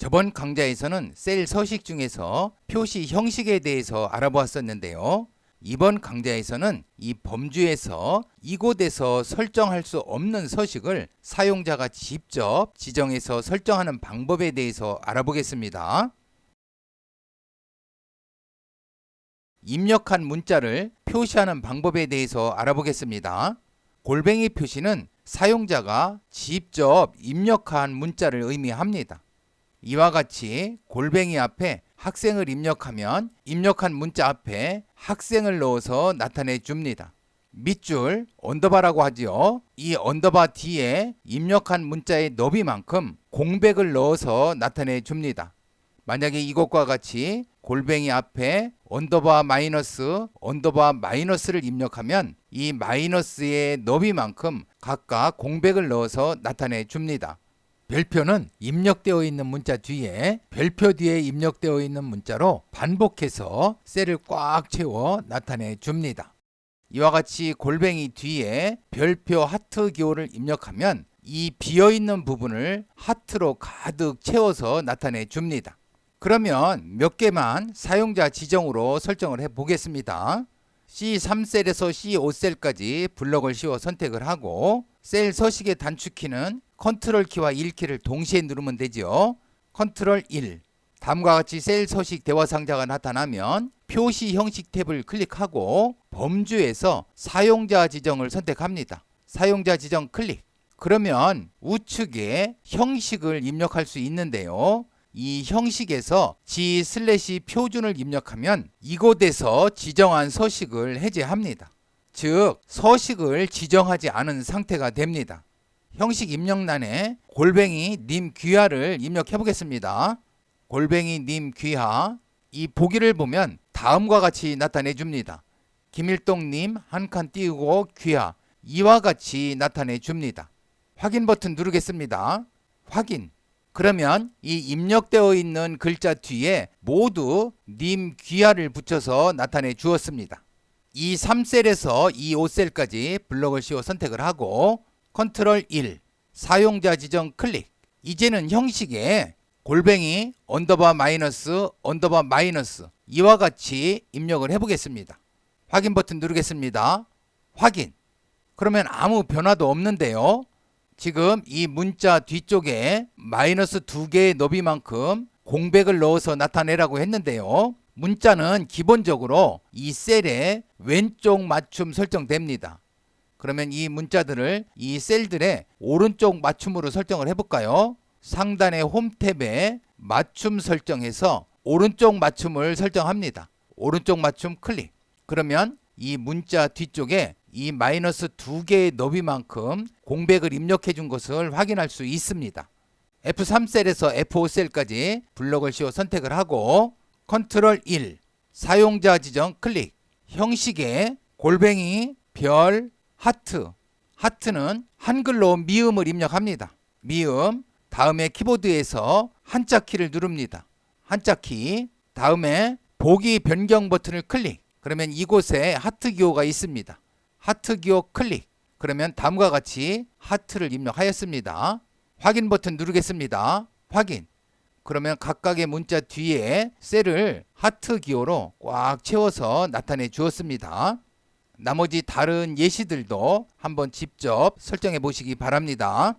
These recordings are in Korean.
저번 강좌에서는 셀 서식 중에서 표시 형식에 대해서 알아보았었는데요. 이번 강좌에서는 이 범주에서 이곳에서 설정할 수 없는 서식을 사용자가 직접 지정해서 설정하는 방법에 대해서 알아보겠습니다. 입력한 문자를 표시하는 방법에 대해서 알아보겠습니다. 골뱅이 표시는 사용자가 직접 입력한 문자를 의미합니다. 이와 같이 골뱅이 앞에 학생을 입력하면 입력한 문자 앞에 학생을 넣어서 나타내 줍니다. 밑줄 언더바라고 하지요. 이 언더바 뒤에 입력한 문자의 너비만큼 공백을 넣어서 나타내 줍니다. 만약에 이것과 같이 골뱅이 앞에 언더바 마이너스 언더바 마이너스를 입력하면 이 마이너스의 너비만큼 각각 공백을 넣어서 나타내 줍니다. 별표는 입력되어 있는 문자 뒤에 별표 뒤에 입력되어 있는 문자로 반복해서 셀을 꽉 채워 나타내 줍니다. 이와 같이 골뱅이 뒤에 별표 하트 기호를 입력하면 이 비어 있는 부분을 하트로 가득 채워서 나타내 줍니다. 그러면 몇 개만 사용자 지정으로 설정을 해 보겠습니다. C3셀에서 C5셀까지 블럭을 씌워 선택을 하고 셀 서식의 단축키는 컨트롤 키와 1키를 동시에 누르면 되죠. 컨트롤 1. 다음과 같이 셀 서식 대화 상자가 나타나면 표시 형식 탭을 클릭하고 범주에서 사용자 지정을 선택합니다. 사용자 지정 클릭. 그러면 우측에 형식을 입력할 수 있는데요. 이 형식에서 G 슬래시 표준을 입력하면 이곳에서 지정한 서식을 해제합니다. 즉, 서식을 지정하지 않은 상태가 됩니다. 형식 입력란에 골뱅이 님 귀하를 입력해 보겠습니다. 골뱅이 님 귀하 이 보기를 보면 다음과 같이 나타내 줍니다. 김일동 님 한 칸 띄우고 귀하 이와 같이 나타내 줍니다. 확인 버튼 누르겠습니다. 확인. 그러면 이 입력되어 있는 글자 뒤에 모두 님 귀하를 붙여서 나타내 주었습니다. 이 3셀에서 이 5셀까지 블럭을 씌워 선택을 하고 컨트롤 1 사용자 지정 클릭 이제는 형식에 골뱅이 언더바 마이너스 언더바 마이너스 이와 같이 입력을 해보겠습니다. 확인 버튼 누르겠습니다. 확인 그러면 아무 변화도 없는데요. 지금 이 문자 뒤쪽에 마이너스 두 개의 너비만큼 공백을 넣어서 나타내라고 했는데요. 문자는 기본적으로 이 셀에 왼쪽 맞춤 설정됩니다. 그러면 이 문자들을 이 셀들의 오른쪽 맞춤으로 설정을 해볼까요? 상단의 홈 탭에 맞춤 설정해서 오른쪽 맞춤을 설정합니다. 오른쪽 맞춤 클릭. 그러면 이 문자 뒤쪽에 이 마이너스 두 개의 너비만큼 공백을 입력해 준 것을 확인할 수 있습니다. F3셀에서 F5셀까지 블럭을 씌워 선택을 하고 컨트롤 1 사용자 지정 클릭 형식에 골뱅이 별 하트 하트는 한글로 미음을 입력합니다. 미음 다음에 키보드에서 한자 키를 누릅니다. 한자 키 다음에 보기 변경 버튼을 클릭 그러면 이곳에 하트 기호가 있습니다. 하트 기호 클릭. 그러면 다음과 같이 하트를 입력하였습니다. 확인 버튼 누르겠습니다. 확인. 그러면 각각의 문자 뒤에 셀을 하트 기호로 꽉 채워서 나타내 주었습니다. 나머지 다른 예시들도 한번 직접 설정해 보시기 바랍니다.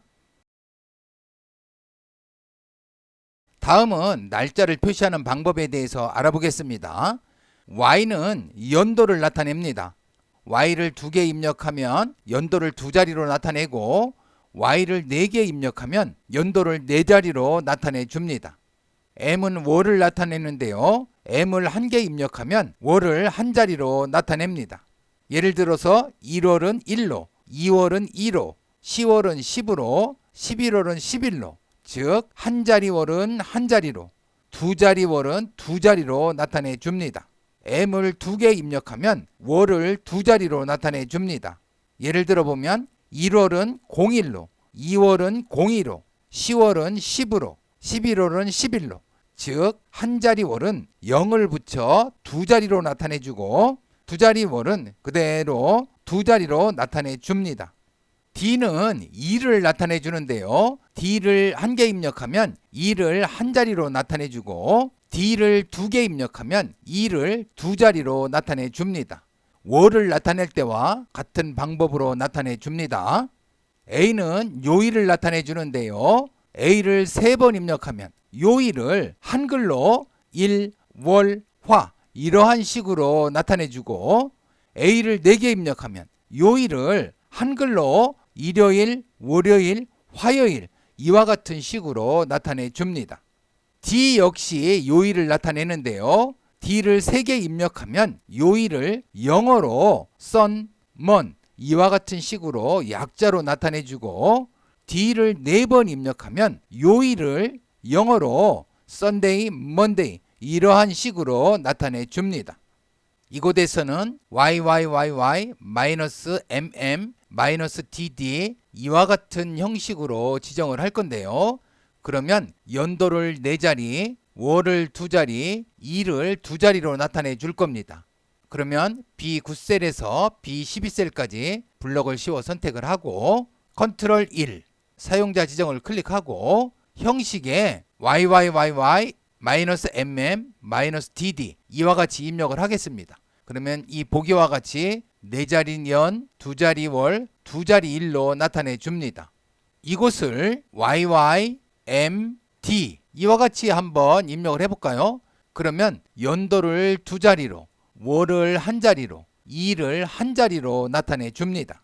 다음은 날짜를 표시하는 방법에 대해서 알아보겠습니다. Y는 연도를 나타냅니다. Y를 두 개 입력하면 연도를 두 자리로 나타내고 Y를 네 개 입력하면 연도를 네 자리로 나타내 줍니다. M은 월을 나타내는데요. M을 한 개 입력하면 월을 한 자리로 나타냅니다. 예를 들어서 1월은 1로, 2월은 2로, 10월은 10으로, 11월은 11로, 즉 한 자리 월은 한 자리로, 두 자리 월은 두 자리로 나타내 줍니다. M을 두 개 입력하면 월을 두 자리로 나타내 줍니다. 예를 들어 보면 1월은 01로, 2월은 02로, 10월은 10으로, 11월은 11로. 즉, 한 자리 월은 0을 붙여 두 자리로 나타내 주고 두 자리 월은 그대로 두 자리로 나타내 줍니다. D는 2를 나타내 주는데요. D를 한 개 입력하면 2를 한 자리로 나타내 주고 D를 두 개 입력하면 2를 두 자리로 나타내 줍니다. 월을 나타낼 때와 같은 방법으로 나타내 줍니다. A는 요일을 나타내 주는데요. A를 세 번 입력하면 요일을 한글로 일, 월, 화 이러한 식으로 나타내 주고 A를 네 개 입력하면 요일을 한글로 일요일, 월요일, 화요일 이와 같은 식으로 나타내 줍니다. D 역시 요일을 나타내는데요. D를 세개 입력하면 요일을 영어로 sun, mon 이와 같은 식으로 약자로 나타내 주고 D를 네번 입력하면 요일을 영어로 Sunday, Monday 이러한 식으로 나타내 줍니다. 이곳에서는 YYYY MM DD 이와 같은 형식으로 지정을 할 건데요. 그러면 연도를 네 자리, 월을 두 자리, 일을 두 자리로 나타내 줄 겁니다. 그러면 B9셀에서 B12셀까지 블럭을 씌워 선택을 하고 컨트롤 1 사용자 지정을 클릭하고 형식에 YYYY MM DD 이와 같이 입력을 하겠습니다. 그러면 이 보기와 같이 네 자리 년, 두 자리 월, 두 자리 일로 나타내 줍니다. 이곳을 YY M D 이와 같이 한번 입력을 해볼까요? 그러면 연도를 두 자리로, 월을 한 자리로, 일을 한 자리로 나타내 줍니다.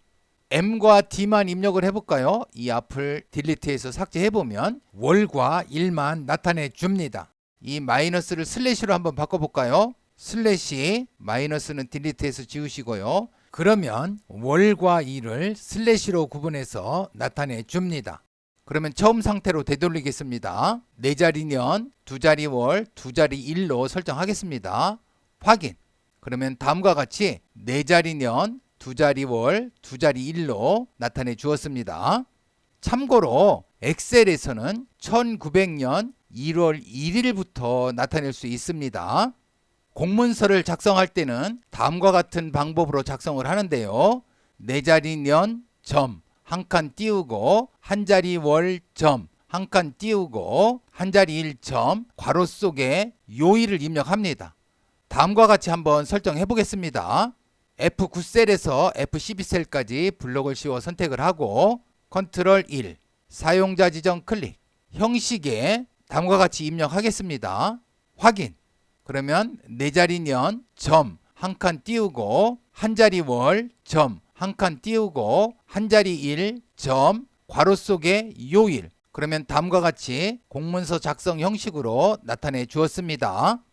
M과 D만 입력을 해볼까요? 이 앞을 딜리트해서 삭제해보면 월과 일만 나타내 줍니다. 이 마이너스를 슬래시로 한번 바꿔볼까요? 슬래시 마이너스는 딜리트해서 지우시고요. 그러면 월과 일을 슬래시로 구분해서 나타내 줍니다. 그러면 처음 상태로 되돌리겠습니다. 네 자리 년, 두 자리 월, 두 자리 일로 설정하겠습니다. 확인. 그러면 다음과 같이 네 자리 년, 두 자리 월, 두 자리 일로 나타내 주었습니다. 참고로 엑셀에서는 1900년 1월 1일부터 나타낼 수 있습니다. 공문서를 작성할 때는 다음과 같은 방법으로 작성을 하는데요. 네 자리 년, 점, 한 칸 띄우고 한 자리 월, 점, 한 칸 띄우고 한 자리 일, 점, 괄호 속에 요일을 입력합니다. 다음과 같이 한번 설정해 보겠습니다. F9셀에서 F12셀까지 블록을 씌워 선택을 하고 컨트롤 1 사용자 지정 클릭 형식에 다음과 같이 입력하겠습니다. 확인 그러면 네 자리 년, 점, 한 칸 띄우고 한 자리 월, 점, 한 칸 띄우고 한 자리 일, 점, 괄호 속에 요일 그러면 다음과 같이 공문서 작성 형식으로 나타내 주었습니다.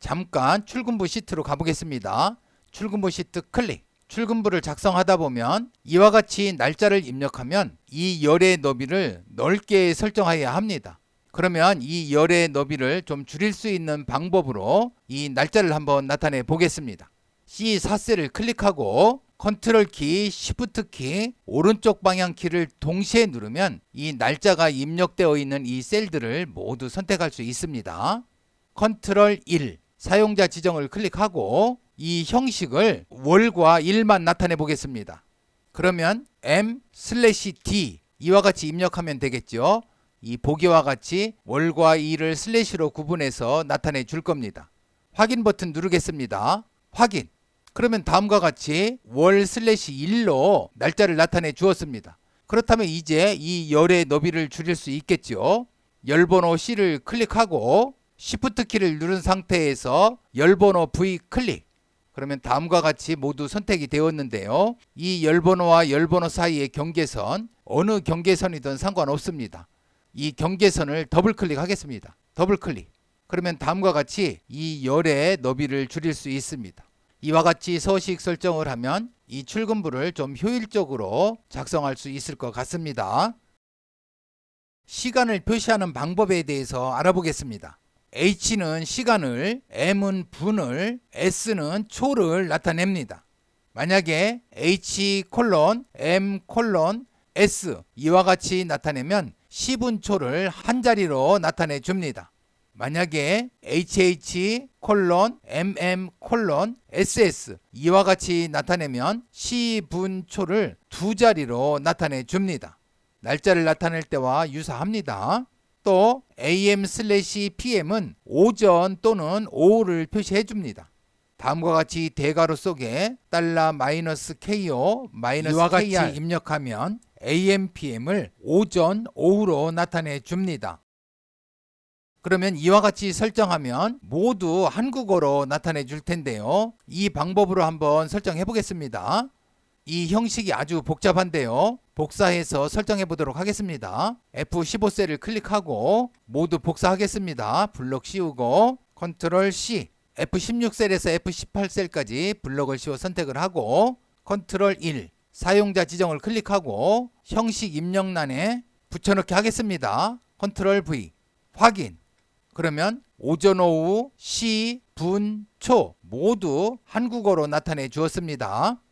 잠깐 출근부 시트로 가보겠습니다. 출근부 시트 클릭. 출근부를 작성하다 보면 이와 같이 날짜를 입력하면 이 열의 너비를 넓게 설정해야 합니다. 그러면 이 열의 너비를 좀 줄일 수 있는 방법으로 이 날짜를 한번 나타내 보겠습니다. C4셀을 클릭하고 컨트롤 키, 시프트 키, 오른쪽 방향 키를 동시에 누르면 이 날짜가 입력되어 있는 이 셀들을 모두 선택할 수 있습니다. 컨트롤 1, 사용자 지정을 클릭하고 이 형식을 월과 일만 나타내 보겠습니다. 그러면 M 슬래시 D 이와 같이 입력하면 되겠죠. 이 보기와 같이 월과 일을 슬래시로 구분해서 나타내 줄 겁니다. 확인 버튼 누르겠습니다. 확인. 그러면 다음과 같이 월 슬래시 1로 날짜를 나타내 주었습니다. 그렇다면 이제 이 열의 너비를 줄일 수 있겠죠. 열번호 C를 클릭하고 Shift 키를 누른 상태에서 열번호 V 클릭. 그러면 다음과 같이 모두 선택이 되었는데요. 이 열번호와 열번호 사이의 경계선 어느 경계선이든 상관없습니다. 이 경계선을 더블 클릭하겠습니다. 더블 클릭. 그러면 다음과 같이 이 열의 너비를 줄일 수 있습니다. 이와 같이 서식 설정을 하면 이 출근부를 좀 효율적으로 작성할 수 있을 것 같습니다. 시간을 표시하는 방법에 대해서 알아보겠습니다. H는 시간을, M은 분을, S는 초를 나타냅니다. 만약에 H 콜론, M 콜론, S 이와 같이 나타내면 10분 초를 한 자리로 나타내 줍니다. 만약에 HH 콜론 MM 콜론 SS 이와 같이 나타내면 시분초를 두 자리로 나타내 줍니다. 날짜를 나타낼 때와 유사합니다. 또 AM 슬래시 PM은 오전 또는 오후를 표시해 줍니다. 다음과 같이 대괄호 속에 달러 마이너스 KO 마이너스 이와 같이 KR 입력하면 AM, PM을 오전, 오후로 나타내 줍니다. 그러면 이와 같이 설정하면 모두 한국어로 나타내 줄 텐데요. 이 방법으로 한번 설정해 보겠습니다. 이 형식이 아주 복잡한데요. 복사해서 설정해 보도록 하겠습니다. F15셀을 클릭하고 모두 복사하겠습니다. 블록 씌우고 컨트롤 C F16셀에서 F18셀까지 블록을 씌워 선택을 하고 컨트롤 1 사용자 지정을 클릭하고 형식 입력란에 붙여넣기 하겠습니다. 컨트롤 V 확인 그러면 오전 오후 시, 분, 초 모두 한국어로 나타내 주었습니다.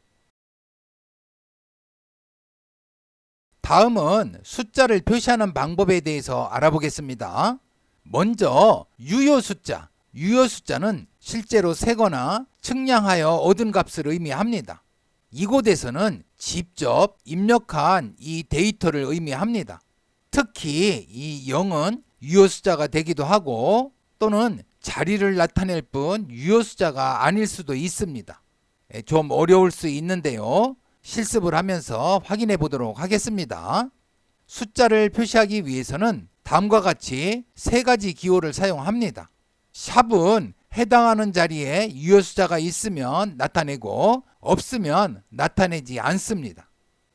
다음은 숫자를 표시하는 방법에 대해서 알아보겠습니다. 먼저 유효 숫자. 유효 숫자는 실제로 세거나 측량하여 얻은 값을 의미합니다. 이곳에서는 직접 입력한 이 데이터를 의미합니다. 특히 이 0은 유효 숫자가 되기도 하고 또는 자리를 나타낼 뿐 유효 숫자가 아닐 수도 있습니다. 예, 좀 어려울 수 있는데요. 실습을 하면서 확인해 보도록 하겠습니다. 숫자를 표시하기 위해서는 다음과 같이 세 가지 기호를 사용합니다. 샵은 해당하는 자리에 유효 숫자가 있으면 나타내고 없으면 나타내지 않습니다.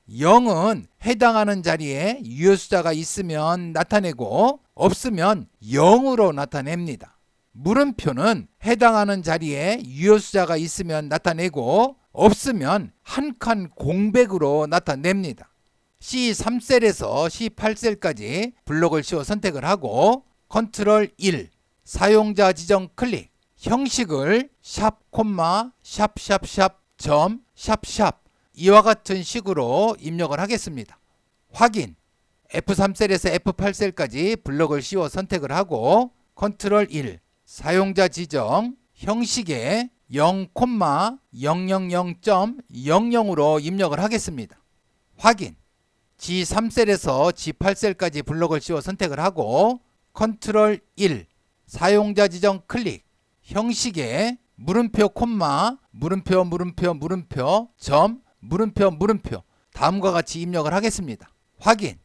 0은 해당하는 자리에 유효 숫자가 있으면 나타내고 없으면 0으로 나타냅니다. 물음표는 해당하는 자리에 유효 숫자가 있으면 나타내고 없으면 한 칸 공백으로 나타냅니다. C3셀에서 C8셀까지 블록을 씌워 선택을 하고 컨트롤 1 사용자 지정 클릭 형식을 샵 콤마 샵샵샵 점 샵샵 이와 같은 식으로 입력을 하겠습니다. 확인 F3셀에서 F8셀까지 블록을 씌워 선택을 하고 컨트롤 1 사용자 지정 형식에 0,000.00으로 입력을 하겠습니다. 확인 G3셀에서 G8셀까지 블록을 씌워 선택을 하고 컨트롤 1 사용자 지정 클릭 형식에 물음표 콤마 물음표 물음표 물음표 점 물음표 물음표 다음과 같이 입력을 하겠습니다. 확인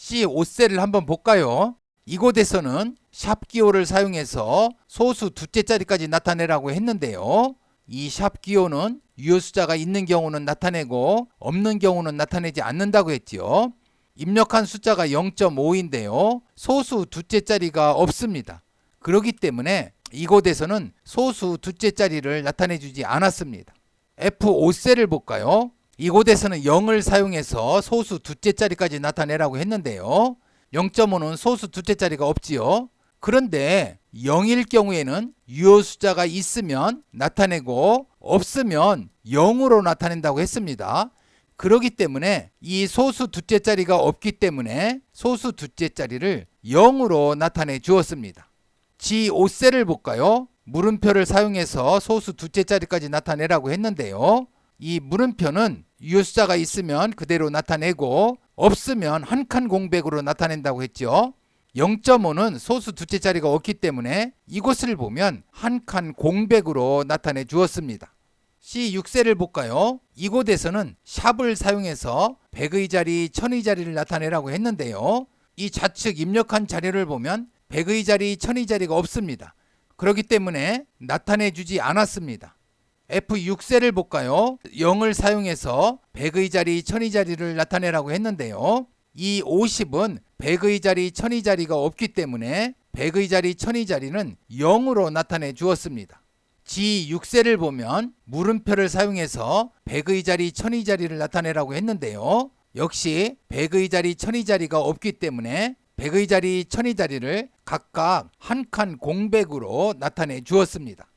C5셀을 한번 볼까요? 이곳에서는 샵 기호를 사용해서 소수 두째 자리까지 나타내라고 했는데요. 이 샵 기호는 유효 숫자가 있는 경우는 나타내고 없는 경우는 나타내지 않는다고 했지요. 입력한 숫자가 0.5인데요. 소수 두째 자리가 없습니다. 그렇기 때문에 이곳에서는 소수 두째 자리를 나타내 주지 않았습니다. F5셀을 볼까요? 이곳에서는 0을 사용해서 소수 두째 자리까지 나타내라고 했는데요. 0.5는 소수 두째 자리가 없지요. 그런데 0일 경우에는 유효 숫자가 있으면 나타내고 없으면 0으로 나타낸다고 했습니다. 그렇기 때문에 이 소수 두째 자리가 없기 때문에 소수 두째 자리를 0으로 나타내 주었습니다. G5셀을 볼까요? 물음표를 사용해서 소수 두째 자리까지 나타내라고 했는데요. 이 물음표는 유효 숫자가 있으면 그대로 나타내고 없으면 한 칸 공백으로 나타낸다고 했죠. 0.5는 소수 두째 자리가 없기 때문에 이곳을 보면 한 칸 공백으로 나타내 주었습니다. C6셀을 볼까요? 이곳에서는 샵을 사용해서 100의 자리, 1000의 자리를 나타내라고 했는데요. 이 좌측 입력한 자료를 보면 100의 자리, 1000의 자리가 없습니다. 그렇기 때문에 나타내 주지 않았습니다. F6셀을 볼까요? 0을 사용해서 100의 자리, 1000의 자리를 나타내라고 했는데요. 이 50은 100의 자리, 1000의 자리가 없기 때문에 100의 자리, 1000의 자리는 0으로 나타내 주었습니다. G6셀을 보면 물음표를 사용해서 100의 자리, 1000의 자리를 나타내라고 했는데요. 역시 100의 자리, 1000의 자리가 없기 때문에 100의 자리, 1000의 자리를 각각 한 칸 공백으로 나타내 주었습니다.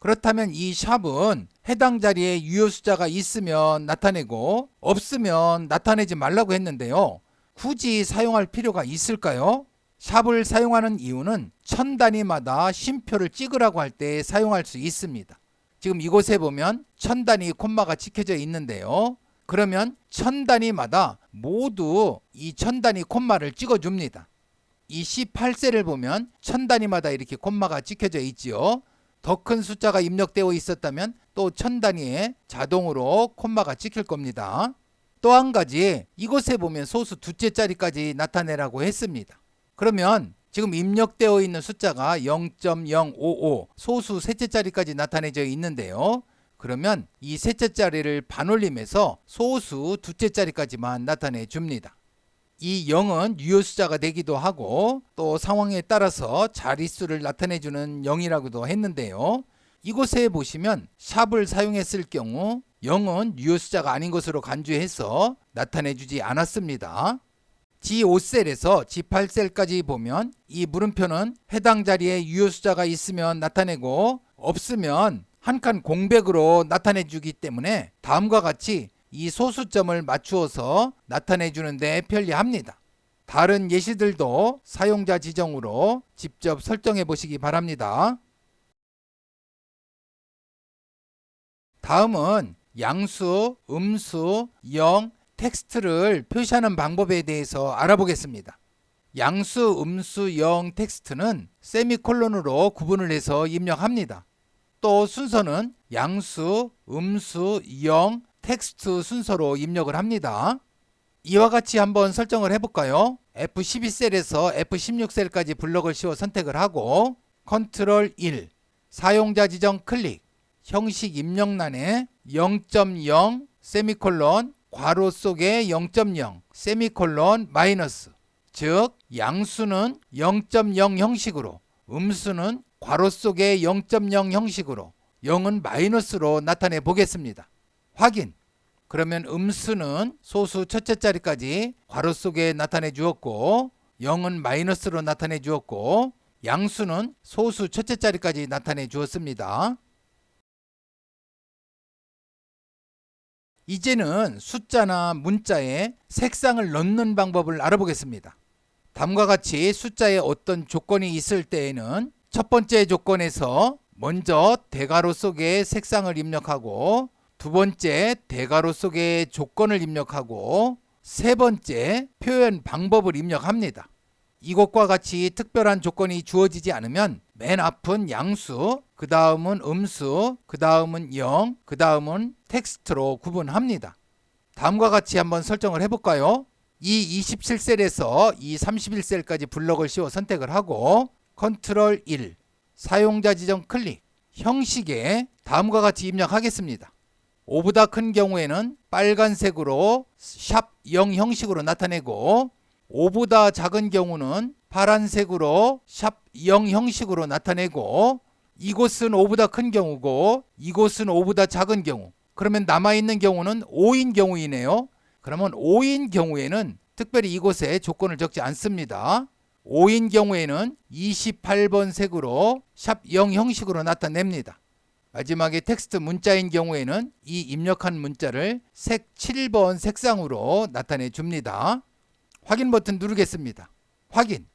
그렇다면 이 샵은 해당 자리에 유효 숫자가 있으면 나타내고 없으면 나타내지 말라고 했는데요. 굳이 사용할 필요가 있을까요? 샵을 사용하는 이유는 천 단위마다 쉼표를 찍으라고 할 때 사용할 수 있습니다. 지금 이곳에 보면 천 단위 콤마가 찍혀져 있는데요. 그러면 천 단위마다 모두 이 천 단위 콤마를 찍어줍니다. 이 18셀을 보면 천 단위마다 이렇게 콤마가 찍혀져 있지요. 더 큰 숫자가 입력되어 있었다면 또 천 단위에 자동으로 콤마가 찍힐 겁니다. 또 한 가지 이곳에 보면 소수 두째 자리까지 나타내라고 했습니다. 그러면 지금 입력되어 있는 숫자가 0.055 소수 셋째 자리까지 나타내져 있는데요. 그러면 이 셋째 자리를 반올림해서 소수 두째 자리까지만 나타내 줍니다. 이 0은 유효 숫자가 되기도 하고 또 상황에 따라서 자릿수를 나타내 주는 0이라고도 했는데요. 이곳에 보시면 샵을 사용했을 경우 0은 유효 숫자가 아닌 것으로 간주해서 나타내 주지 않았습니다. G5셀에서 G8셀까지 보면 이 물음표는 해당 자리에 유효 숫자가 있으면 나타내고 없으면 한 칸 공백으로 나타내 주기 때문에 다음과 같이 이 소수점을 맞추어서 나타내 주는데 편리합니다. 다른 예시들도 사용자 지정으로 직접 설정해 보시기 바랍니다. 다음은 양수, 음수, 영, 텍스트를 표시하는 방법에 대해서 알아보겠습니다. 양수, 음수, 영, 텍스트는 세미콜론으로 구분을 해서 입력합니다. 또 순서는 양수, 음수, 영, 텍스트 순서로 입력을 합니다. 이와 같이 한번 설정을 해볼까요? F12셀에서 F16셀까지 블럭을 씌워 선택을 하고 컨트롤 1 사용자 지정 클릭 형식 입력란에 0.0 세미콜론 괄호 속에 0.0 세미콜론 마이너스 즉 양수는 0.0 형식으로 음수는 괄호 속에 0.0 형식으로 0은 마이너스로 나타내 보겠습니다. 확인. 그러면 음수는 소수 첫째 자리까지 괄호 속에 나타내 주었고 0은 마이너스로 나타내 주었고 양수는 소수 첫째 자리까지 나타내 주었습니다. 이제는 숫자나 문자에 색상을 넣는 방법을 알아보겠습니다. 다음과 같이 숫자에 어떤 조건이 있을 때에는 첫 번째 조건에서 먼저 대괄호 속에 색상을 입력하고 두 번째 대괄호 속에 조건을 입력하고 세 번째 표현 방법을 입력합니다. 이것과 같이 특별한 조건이 주어지지 않으면 맨 앞은 양수, 그 다음은 음수, 그 다음은 영, 그 다음은 텍스트로 구분합니다. 다음과 같이 한번 설정을 해볼까요? 이 27셀에서 이 31셀까지 블럭을 씌워 선택을 하고 컨트롤 1 사용자 지정 클릭 형식에 다음과 같이 입력하겠습니다. 5보다 큰 경우에는 빨간색으로 샵 0 형식으로 나타내고 5보다 작은 경우는 파란색으로 샵 0 형식으로 나타내고 이곳은 5보다 큰 경우고 이곳은 5보다 작은 경우 그러면 남아있는 경우는 5인 경우이네요. 그러면 5인 경우에는 특별히 이곳에 조건을 적지 않습니다. 5인 경우에는 28번 색으로 샵 0 형식으로 나타냅니다. 마지막에 텍스트 문자인 경우에는 이 입력한 문자를 색 7번 색상으로 나타내 줍니다. 확인 버튼 누르겠습니다. 확인.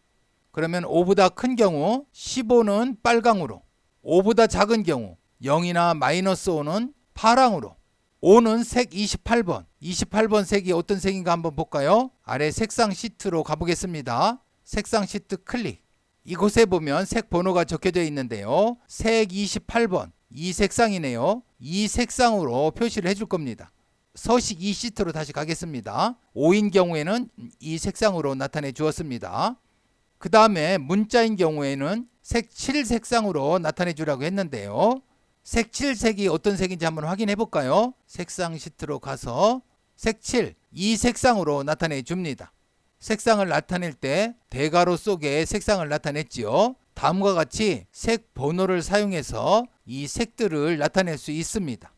그러면 5보다 큰 경우 15는 빨강으로, 5보다 작은 경우 0이나 마이너스 5는 파랑으로, 5는 색 28번. 28번 색이 어떤 색인가 한번 볼까요? 아래 색상 시트로 가보겠습니다. 색상 시트 클릭. 이곳에 보면 색 번호가 적혀져 있는데요. 색 28번. 이 색상이네요. 이 색상으로 표시를 해줄 겁니다. 서식 이 시트로 다시 가겠습니다. 5인 경우에는 이 색상으로 나타내 주었습니다. 그 다음에 문자인 경우에는 색7 색상으로 나타내 주라고 했는데요. 색 7색이 어떤 색인지 한번 확인해 볼까요? 색상 시트로 가서 색 7, 이 색상으로 나타내 줍니다. 색상을 나타낼 때 대괄호 속에 색상을 나타냈지요. 다음과 같이 색 번호를 사용해서 이 색들을 나타낼 수 있습니다.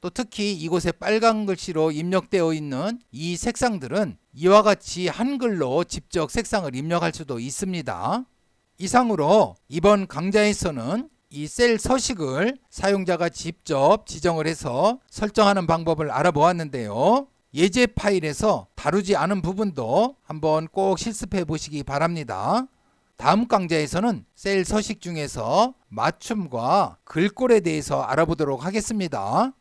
또 특히 이곳에 빨간 글씨로 입력되어 있는 이 색상들은 이와 같이 한글로 직접 색상을 입력할 수도 있습니다. 이상으로 이번 강좌에서는 이 셀 서식을 사용자가 직접 지정을 해서 설정하는 방법을 알아보았는데요. 예제 파일에서 다루지 않은 부분도 한번 꼭 실습해 보시기 바랍니다. 다음 강좌에서는 셀 서식 중에서 맞춤과 글꼴에 대해서 알아보도록 하겠습니다.